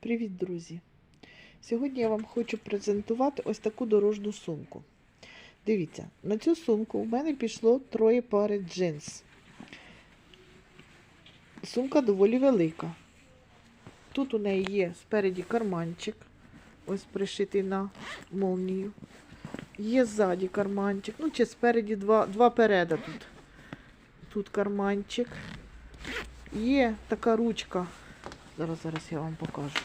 Привіт, друзі! Сьогодні я вам хочу презентувати ось таку дорожню сумку. Дивіться, на цю сумку в мене пішло троє пари джинс. Сумка доволі велика. Тут у неї є спереді карманчик, ось пришитий на молнію. Є ззаді карманчик, ну чи спереді два, два переда тут. Тут карманчик. Є така ручка. Зараз, зараз я вам покажу.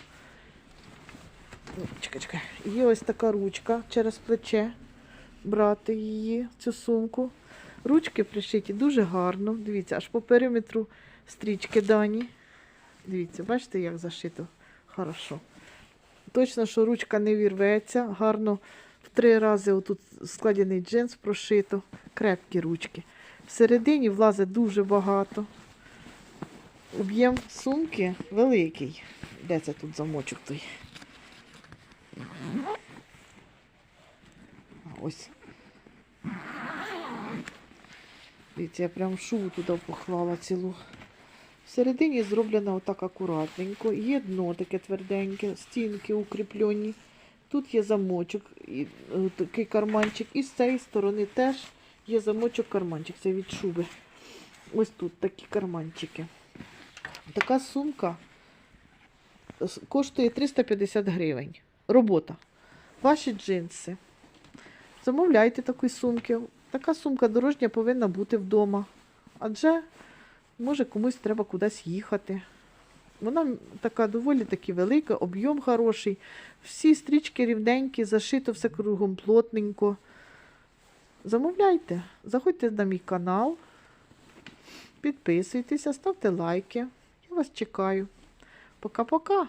Ну, Чекай, чекай. Є ось така ручка через плече. Брати її, цю сумку. Ручки пришиті дуже гарно. Дивіться, аж по периметру стрічки дані. Дивіться, бачите, як зашито хорошо. Точно, що ручка не вірветься. Гарно в три рази отут складений джинс прошито. Крепкі ручки. Всередині влазить дуже багато. Об'єм сумки великий. Де це тут замочок той? Ось. Дивіться, я прям шубу туди поклала цілу. Всередині зроблено отак акуратненько. Є дно таке тверденьке, стінки укріплені. Тут є замочок, і, е, такий карманчик. І з цієї сторони теж є замочок карманчик. Це від шуби. Ось тут такі карманчики. Така сумка коштує 350 гривень. Робота. Ваші джинси. Замовляйте такі сумки. Така сумка дорожня повинна бути вдома. Адже, може, комусь треба кудись їхати. Вона така доволі таки велика, об'єм хороший. Всі стрічки рівненькі, зашито все кругом плотненько. Замовляйте, заходьте на мій канал, підписуйтеся, ставте лайки. Вас чекаю. Пока-пока.